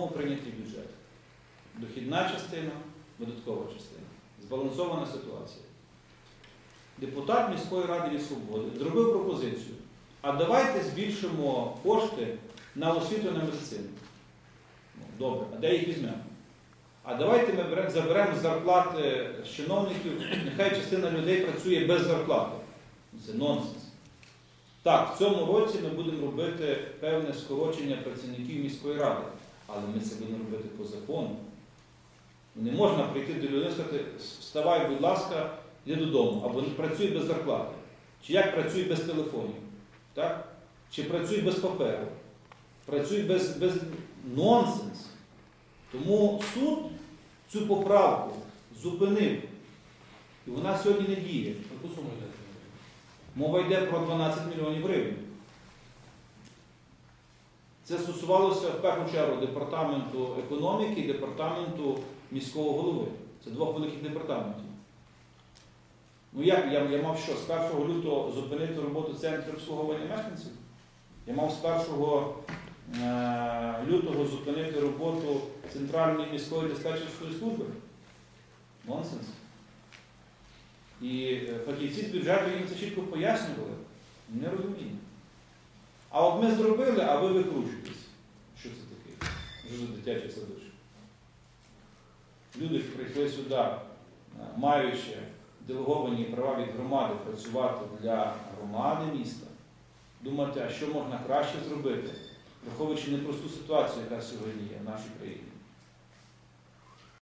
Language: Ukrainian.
Прийнятий бюджет. Дохідна частина, видаткова частина. Збалансована ситуація. Депутат міської ради від свободи зробив пропозицію. А давайте збільшимо кошти на освіту на медицину. Ну, Добре, а де їх візьмемо? А давайте ми заберемо зарплати з чиновників, нехай частина людей працює без зарплати. Це нонсенс. Так, в цьому році ми будемо робити певне скорочення працівників міської ради, але ми це будемо робити по закону. Не можна прийти до людини і сказати, вставай, будь ласка, йди додому, або працюй без зарплати. Чи як працюй без телефонів, так? чи працюй без паперу, працюй без, без нонсенс. Тому суд цю поправку зупинив. І вона сьогодні не діє. Мова йде про 12 мільйонів гривень. Це стосувалося в першу чергу департаменту економіки і департаменту міського голови. Це двох великих департаментів. Ну як я, я мав що, з 1 лютого зупинити роботу центру обслуговування мешканців? Я мав з 1 е, лютого зупинити роботу Центральної міської диспетчерської служби? Нонсенс. І е, фахівці з бюджету їм це чітко пояснювали. Не розумію. А от ми зробили, а ви викручуєтесь. Що це таке? Вже дитячий садочок? Люди прийшли сюди, е, маючи делеговані права від громади працювати для громади міста, думати, а що можна краще зробити, враховуючи непросту ситуацію, яка сьогодні є в нашій країні.